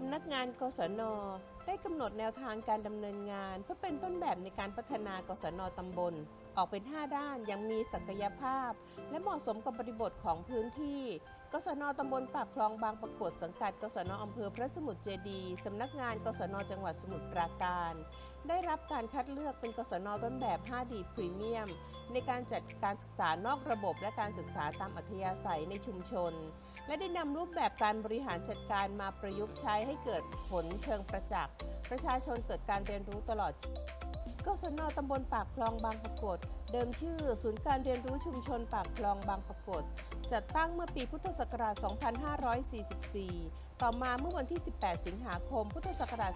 สำนักงานกศน ได้กำหนดแนวทางการดำเนินงาน เพื่อเป็นต้นแบบในการพัฒนากศนตำบล ออกเป็น 5 ด้านอยังมีศักยภาพ และเหมาะสมกับบริบทของพื้นที่ กศนตำบลปากคลองบางประกวดสังกัดกศนอำเภอพระสมุทรเจดีสำนักงานกศนจังหวัดสมุทรปราการ ได้รับการคัดเลือกเป็นกศนต้นแบบ 5D พรีเมียมในการจัดการศึกษานอกระบบและการศึกษาตามอัธยาศัยในชุมชน และได้นำรูปแบบการบริหารจัดการมาประยุกต์ใช้ให้เกิดผลเชิงประจักษ์ ประชาชนเกิดการเรียนรู้ตลอด กศนตำบลปากคลองบางปรากฏ เดิมชื่อ ศูนย์การเรียนรู้ชุมชนปากคลองบางปรากฏ จัดตั้งเมื่อปีพุทธศักราช 2544 ต่อมาเมื่อวันที่ 18 สิงหาคม พุทธศักราช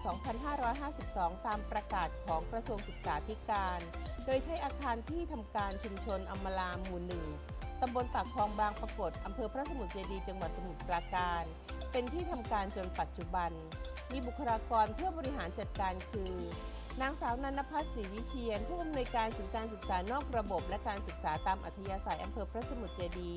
2552 ตามประกาศของกระทรวงศึกษาธิการ โดยใช้อาคารที่ทำการชุมชนอมรามหมู่หนึ่งตำบลปากคลองบางปรากฏอำเภอพระสมุทรเจดี จังหวัดสมุทรปราการ เป็นที่ทำการจนปัจจุบัน มีบุคลากรเพื่อบริหารจัดการคือ นางสาวนันพัฒน์ศรีวิเชียน ผู้อำนวยการศูนย์การศึกษานอกระบบ และการศึกษาตามอัธยาศัยอำเภอพระสมุทรเจดี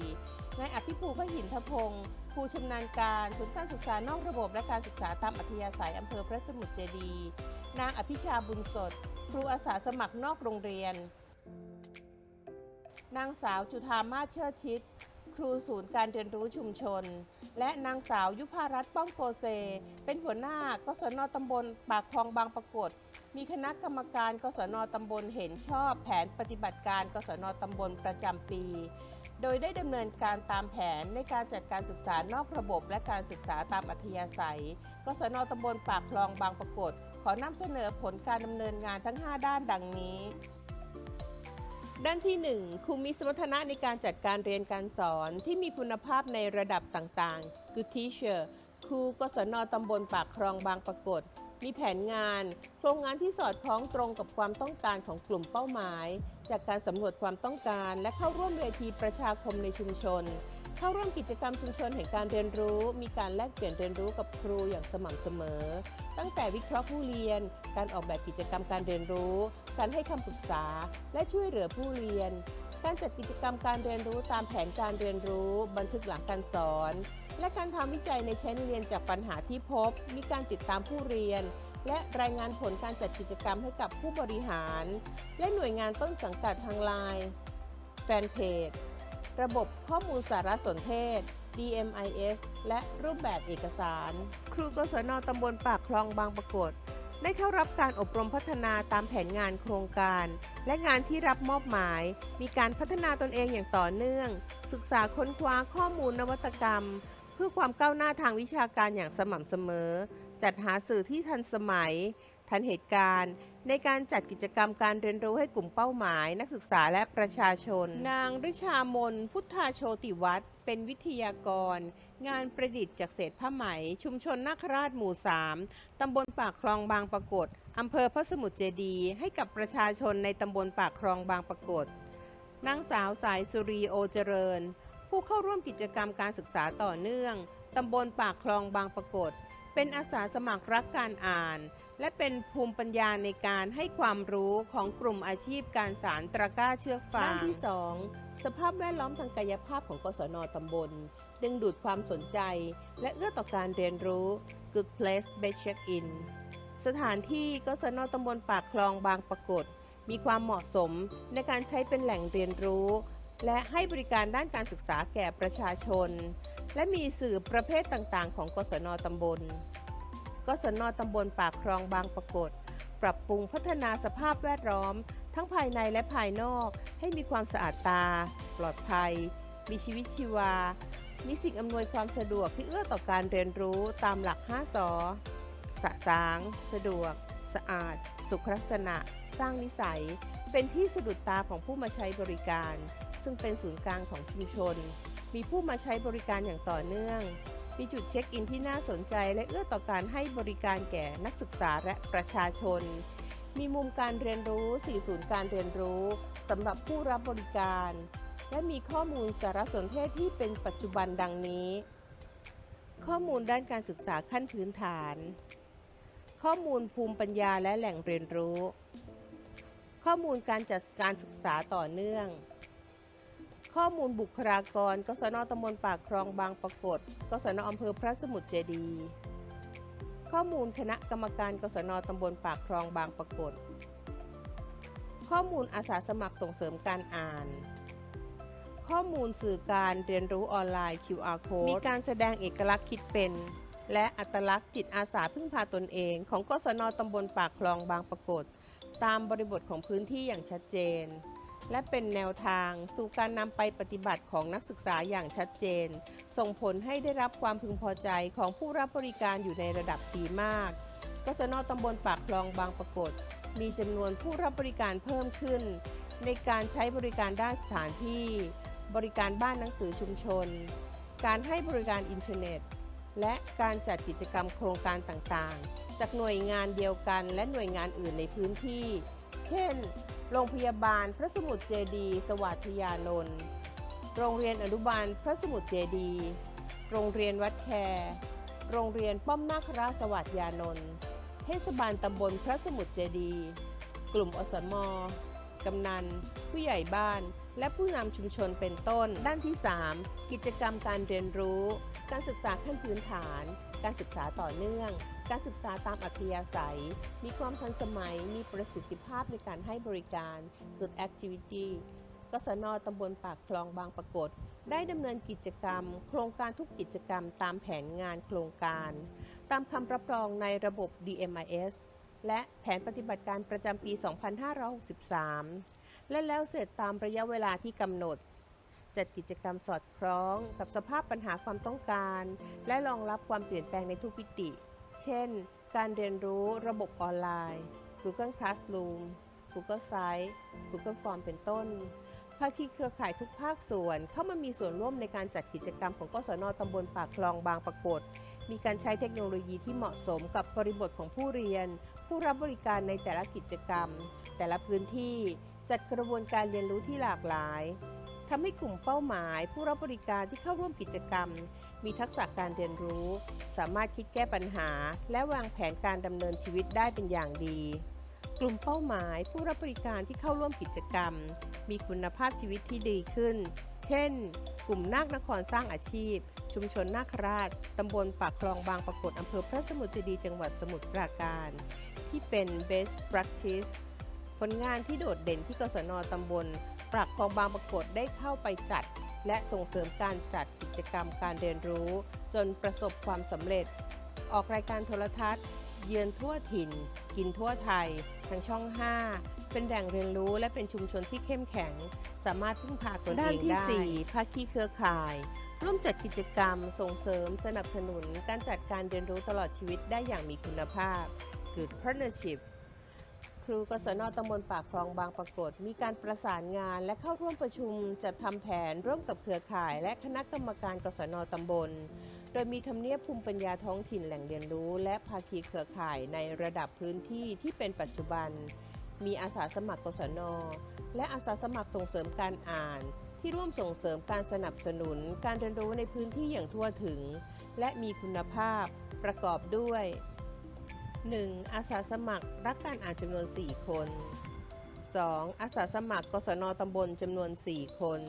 นายอภิภูขหินทพงศ์ผู้ชำนาญการศูนย์การศึกษานอกระบบ และการศึกษาตามอัธยาศัยอำเภอพระสมุทรเจดี นางอภิชาบุญสด ครูอาสาสมัครนอกโรงเรียน นางสาวจุธามาเชิดชิด ครูศูนย์การเรียนรู้ชุมชน และนางสาวยุพารัตน์ป้องโกเซ เป็นหัวหน้ากศนตำบลปากคลองบางปรากฏ มีคณะกรรมการกศนตำบลเห็นชอบแผนปฏิบัติการกศนตำบลประจำปี โดยได้ดำเนินการตามแผนในการจัดการศึกษานอกระบบ และการศึกษาตามอัธยาศัย กศนตำบลปากคลองบางปรากฏ ขอนำเสนอผลการดำเนินงานทั้ง 5 ด้านดังนี้ ด้านที่ 1 ครูมีสมรรถนะในการจัดการเรียนการสอนที่มีคุณภาพในระดับต่างๆ คือ Teacher ครูกศนตำบลปากคลองบางปรากฏ มีแผนงาน โครงงานที่สอดคล้องตรงกับความต้องการของกลุ่มเป้าหมาย จากการสำรวจความต้องการและเข้าร่วมเวทีประชาคมในชุมชน เข้าร่วมกิจกรรมชุมชนแห่งการเรียนรู้ มีการแลกเปลี่ยนเรียนรู้กับครูอย่างสม่ำเสมอ ตั้งแต่วิเคราะห์ผู้เรียน การออกแบบกิจกรรมการเรียนรู้ การให้คำปรึกษา และช่วยเหลือผู้เรียน การจัดกิจกรรมการเรียนรู้ตามแผนการเรียนรู้ บันทึกหลังการสอน และการทำวิจัยในชั้นเรียนจากปัญหาที่พบ มีการติดตามผู้เรียน และรายงานผลการจัดกิจกรรมให้กับผู้บริหาร และหน่วยงานต้นสังกัดทางไลน์แฟนเพจ ระบบข้อมูลสารสนเทศ DMIS และรูปแบบเอกสาร ครูกศนตำบลปากคลองบางปรากฏ ได้เข้ารับการอบรมพัฒนาตามแผนงานโครงการ และงานที่รับมอบหมาย มีการพัฒนาตนเองอย่างต่อเนื่อง ศึกษาค้นคว้าข้อมูลนวัตกรรม เพื่อความก้าวหน้าทางวิชาการอย่างสม่ำเสมอ จัดหาสื่อที่ทันสมัย ทันเหตุการณ์ ในการจัดกิจกรรมการเรียนรู้ให้กลุ่มเป้าหมาย นักศึกษาและประชาชน นางริชามน พุทธาโชติวัฒน์เป็นวิทยากร งานประดิษฐ์จากเศษผ้าไหม ชุมชนนาคราชหมู่ 3 ตำบลปากคลองบางปรากฏอำเภอพระสมุทรเจดีให้กับประชาชนในตำบลปากคลองบางปรากฏนางสาวสายสุรีโอเจริญ ผู้เข้าร่วมกิจกรรมการศึกษาต่อเนื่องตำบลปากคลองบางปรากฏ เป็นอาสาสมัครรักการอ่าน และเป็นภูมิปัญญาในการให้ความรู้ของกลุ่มอาชีพการสารตะกร้าเชือกฟางด้านที่ 2 สภาพแวดล้อมทางกายภาพของกศนตำบล ดึงดูดความสนใจ และเอื้อต่อการเรียนรู้ Good Place Best Check In สถานที่กศนตำบลปากคลองบางปรากฏ มีความเหมาะสมในการใช้เป็นแหล่งเรียนรู้ และให้บริการด้านการศึกษาแก่ประชาชน และมีสื่อประเภทต่างๆ ของกศนตำบล กศนตำบลปากคลองบางปรากฏ ปรับปรุงพัฒนาสภาพแวดล้อม ทั้งภายในและภายนอก ให้มีความสะอาดตา ปลอดภัย มีชีวิตชีวา มีสิ่งอำนวยความสะดวกที่เอื้อต่อการเรียนรู้ตามหลัก 5สอสะสาง สะดวก สะอาด สุขลักษณะ สร้างนิสัย เป็นที่สะดุดตาของผู้มาใช้บริการ ซึ่งเป็นศูนย์กลางของชุมชน มีผู้มาใช้บริการอย่างต่อเนื่อง มีจุดเช็คอินที่น่าสนใจและเอื้อต่อการให้บริการแก่นักศึกษาและประชาชน มีมุมการเรียนรู้4ศูนย์การเรียนรู้สำหรับผู้รับบริการ และมีข้อมูลสารสนเทศที่เป็นปัจจุบันดังนี้ ข้อมูลด้านการศึกษาขั้นพื้นฐาน ข้อมูลภูมิปัญญาและแหล่งเรียนรู้ ข้อมูลการจัดการศึกษาต่อเนื่อง ข้อมูลบุคลากรกศนตำบลปากคลองบางปรากฏกศนอำเภอพระสมุทรเจดี ข้อมูลคณะกรรมการกศนตำบลปากคลองบางปรากฏ ข้อมูลอาสาสมัครส่งเสริมการอ่าน ข้อมูลสื่อการเรียนรู้ออนไลน์ QR code มีการแสดงเอกลักษณ์คิดเป็น และอัตลักษณ์จิตอาสาพึ่งพาตนเอง ของกศนตำบลปากคลองบางปรากฏ ตามบริบทของพื้นที่อย่างชัดเจน และเป็นแนวทางสู่การนำไปปฏิบัติของนักศึกษาอย่างชัดเจน ส่งผลให้ได้รับความพึงพอใจของผู้รับบริการอยู่ในระดับดีมากกศนตำบลปากคลองบางปรากฏ มีจำนวนผู้รับบริการเพิ่มขึ้น ในการใช้บริการด้านสถานที่ บริการบ้านหนังสือชุมชน การให้บริการอินเทอร์เน็ต และการจัดกิจกรรมโครงการต่างๆ จากหน่วยงานเดียวกัน และหน่วยงานอื่นในพื้นที่ เช่น โรงพยาบาลพระสมุทรเจดีสวัสดิยานนท์โรงเรียนอนุบาลพระสมุทรเจดีโรงเรียนวัดแครโรงเรียนป้อมนาคราสวัสดิยานนท์เทศบาลตำบลพระสมุทรเจดี กลุ่มอสม กำนัน ผู้ใหญ่บ้าน และผู้นำชุมชนเป็นต้น ด้านที่ 3 กิจกรรมการเรียนรู้ การศึกษาขั้นพื้นฐาน การศึกษาต่อเนื่อง การศึกษาตามอัธยาศัย มีความทันสมัย มีประสิทธิภาพในการให้บริการ Good Activity กศนตำบลปากคลองบางปรากฏ ได้ดำเนินกิจกรรม โครงการทุกกิจกรรมตามแผนงานโครงการ ตามคำรับรองในระบบ DMIS และแผนปฏิบัติการประจำปี 2563 และแล้วเสร็จตามระยะเวลาที่กำหนด จัดกิจกรรมสอดคล้องกับสภาพปัญหาความต้องการ และรองรับความเปลี่ยนแปลงในทุกมิติ เช่น การเรียนรู้ระบบออนไลน์ Google Classroom Google Site Google Form เป็นต้นภาคีเครือข่ายทุกภาคส่วนเข้ามามีส่วนร่วมในการจัดกิจกรรมของกศนตำบลปากคลองบางปรากฏ มีการใช้เทคโนโลยีที่เหมาะสมกับบริบทของผู้เรียน ผู้รับบริการในแต่ละกิจกรรม แต่ละพื้นที่ จัดกระบวนการเรียนรู้ที่หลากหลายทำให้กลุ่มเป้าหมาย ผู้รับบริการที่เข้าร่วมกิจกรรม มีทักษะการเรียนรู้ สามารถคิดแก้ปัญหา และวางแผนการดำเนินชีวิตได้เป็นอย่างดี กลุ่มเป้าหมาย ผู้รับบริการที่เข้าร่วมกิจกรรม มีคุณภาพชีวิตที่ดีขึ้น เช่น กลุ่มนาคนครสร้างอาชีพ ชุมชนนาคราชตำบลปากคลองบางปรากฏอำเภอพระสมุทรเจดีย์จังหวัดสมุทรปราการ ที่เป็น best practice ผลงานที่โดดเด่นที่กศนตำบลปากคลองบางปรากฏได้เข้าไปจัด และส่งเสริมการจัดกิจกรรมการเรียนรู้ จนประสบความสำเร็จ ออกรายการโทรทัศน์ เยือนทั่วถิ่น กินทั่วไทย ทางช่อง 5 เป็นแหล่งเรียนรู้และเป็นชุมชนที่เข้มแข็ง สามารถพึ่งพาตนเองได้ด้านที่ 4ภาคีเครือข่าย ร่วมจัดกิจกรรม ส่งเสริม สนับสนุน การจัดการเรียนรู้ตลอดชีวิตได้อย่างมีคุณภาพ Good Partnership ครูกศนตำบลปากคลองบางปรากฏ มีการประสานงานและเข้าร่วมประชุมจัดทำแผนร่วมกับเครือข่าย และคณะกรรมการกศนตำบล โดยมีทำเนียบภูมิปัญญาท้องถิ่นแหล่งเรียนรู้ และภาคีเครือข่ายในระดับพื้นที่ที่เป็นปัจจุบัน มีอาสาสมัครกศน และอาสาสมัครส่งเสริมการอ่านที่ร่วมส่งเสริมการสนับสนุน การเรียนรู้ในพื้นที่อย่างทั่วถึง และมีคุณภาพประกอบด้วย 1. อาสาสมัครรักการอ่านจำนวน 4 คน 2. อาสาสมัครกศนตำบลจำนวน 4 คน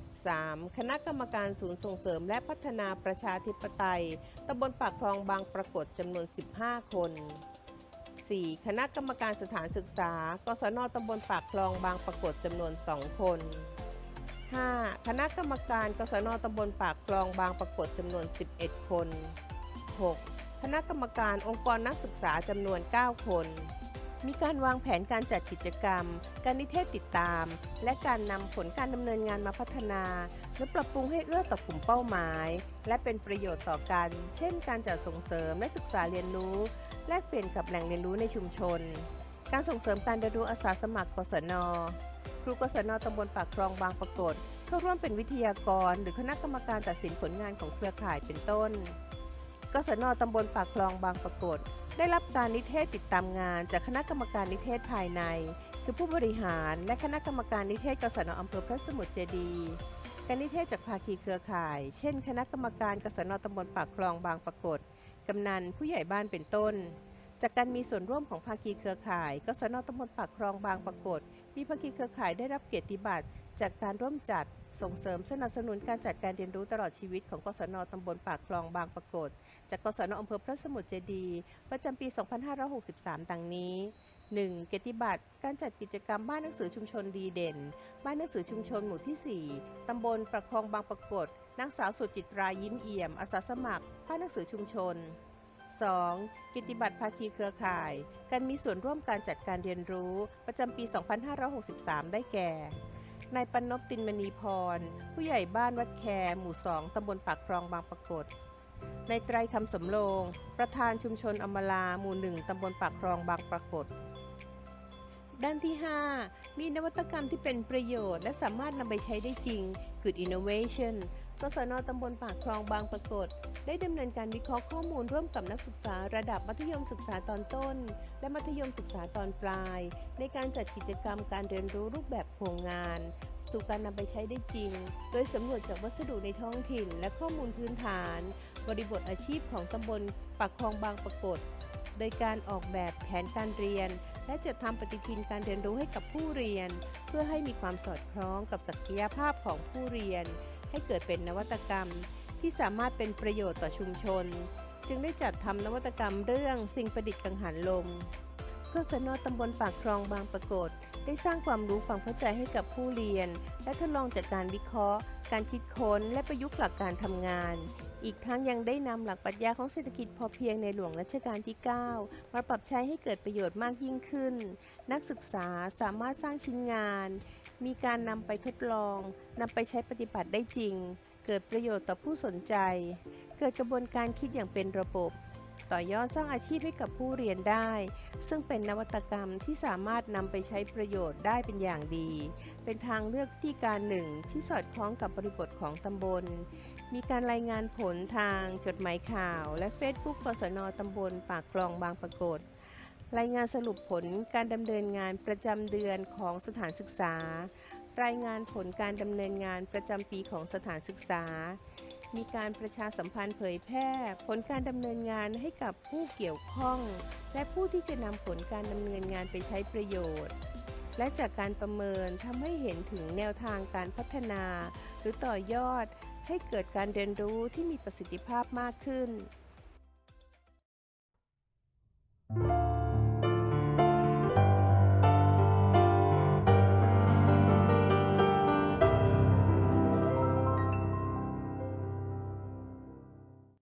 3. คณะกรรมการศูนย์ส่งเสริมและพัฒนาประชาธิปไตยตำบลปากคลองบางปรากฏจำนวน 15 คน 4. คณะกรรมการสถานศึกษากศนตำบลปากคลองบางปรากฏจำนวน 2 คน 5. คณะกรรมการกศนตำบลปากคลองบางปรากฏจำนวน 11 คน 6. คณะกรรมการองค์กรนักศึกษาจำนวน 9 คน มีการวางแผนการจัดกิจกรรม การนิเทศติดตาม และการนำผลการดำเนินงานมาพัฒนา และปรับปรุงให้เอื้อต่อกลุ่มเป้าหมาย และเป็นประโยชน์ต่อกัน เช่น การจัดส่งเสริมและศึกษาเรียนรู้ แลกเปลี่ยนกับแหล่งเรียนรู้ในชุมชน การส่งเสริมการเรียนรู้อาสาสมัครกศนครูกศนตำบลปากคลองบางปรากฏเข้าร่วมเป็นวิทยากร หรือคณะกรรมการตัดสินผลงานของเครือข่ายเป็นต้น กศนตำบลปากคลองบางปรากฏ ได้รับการนิเทศติดตามงานจากคณะกรรมการนิเทศภายใน คือผู้บริหารและคณะกรรมการนิเทศกศนอำเภอพระสมุทรเจดีการนิเทศจากภาคีเครือข่าย เช่น คณะกรรมการกศนตำบลปากคลองบางปรากฏกำนันผู้ใหญ่บ้านเป็นต้นจากการมีส่วนร่วมของภาคีเครือข่ายกศนตำบลปากคลองบางปรากฏ มีภาคีเครือข่ายได้รับเกียรติบัตรจากการร่วมจัด ส่งเสริมสนับสนุนการจัดการเรียนรู้ตลอดชีวิตของกศนตำบลปากคลองบางปรากฏ จากกศนอำเภอพระสมุทรเจดี ประจำปี 2563 ดังนี้ 1. เกียรติบัตร การจัดกิจกรรมบ้านหนังสือชุมชนดีเด่น บ้านหนังสือชุมชนหมู่ที่ 4 ตำบลประคองบางปรากฏ นางสาวสุจิตรายิ้มเอี่ยม อาสาสมัคร บ้านหนังสือชุมชน 2. กิตติบัตรภาคีเครือข่าย การมีส่วนร่วมการจัดการเรียนรู้ประจำปี 2563 ได้แก่ นายปันนพตินมณีพร ผู้ใหญ่บ้านวัดแคหมู่สองตำบลปากคลองบางปรากฏนายไตรคำสำโรงประธานชุมชนอมลาหมู่หนึ่งตำบลปากคลองบางปรากฏ ด้านที่ 5 มีนวัตกรรมที่เป็นประโยชน์ และสามารถนำไปใช้ได้จริง Good Innovation กศนตำบลปากคลองบางปรากฏ ได้ดำเนินการวิเคราะห์ข้อมูลร่วมกับนักศึกษาระดับมัธยมศึกษาตอนต้น และมัธยมศึกษาตอนปลาย ในการจัดกิจกรรมการเรียนรู้รูปแบบโครงงาน สู่การนำไปใช้ได้จริง โดยสำรวจจากวัสดุในท้องถิ่น และข้อมูลพื้นฐาน บริบทอาชีพของตำบลปากคลองบางปรากฏ โดยการออกแบบแผนการเรียนและจัดทำปฏิทินการเรียนรู้ให้กับผู้เรียน เพื่อให้มีความสอดคล้องกับศักยภาพของผู้เรียน ให้เกิดเป็นนวัตกรรม ที่สามารถเป็นประโยชน์ต่อชุมชน จึงได้จัดทำนวัตกรรมเรื่องสิ่งประดิษฐ์กังหันลมเพื่อสนอตำบลปากคลองบางปรากฏ ได้สร้างความรู้ความเข้าใจให้กับผู้เรียน และทดลองจากการวิเคราะห์ การคิดค้นและประยุกต์หลักการทำงาน อีกทั้งยังได้นำหลักปรัชญาของเศรษฐกิจพอเพียงในหลวงรัชกาลที่ 9 มาปรับใช้ให้เกิดประโยชน์มากยิ่งขึ้น นักศึกษาสามารถสร้างชิ้นงาน มีการนำไปทดลองนำไปใช้ปฏิบัติได้จริง เกิดประโยชน์ต่อผู้สนใจ เกิดกระบวนการคิดอย่างเป็นระบบ ต่อยอดสร้างอาชีพให้กับผู้เรียนได้ ซึ่งเป็นนวัตกรรมที่สามารถนำไปใช้ประโยชน์ได้เป็นอย่างดี เป็นทางเลือกวิธีการหนึ่งที่สอดคล้องกับบริบทของตำบล มีการรายงานผลทางจดหมายข่าว และเฟซบุ๊กกศนตำบลปากคลองบางปรากฏรายงานสรุปผลการดำเนินงานประจำเดือนของสถานศึกษา รายงานผลการดำเนินงานประจำปีของสถานศึกษา มีการประชาสัมพันธ์เผยแพร่ ผลการดำเนินงานให้กับผู้เกี่ยวข้อง และผู้ที่จะนำผลการดำเนินงานไปใช้ประโยชน์ และจากการประเมินทำให้เห็นถึงแนวทางการพัฒนา หรือต่อยอดให้เกิดการเรียนรู้ที่มีประสิทธิภาพมากขึ้น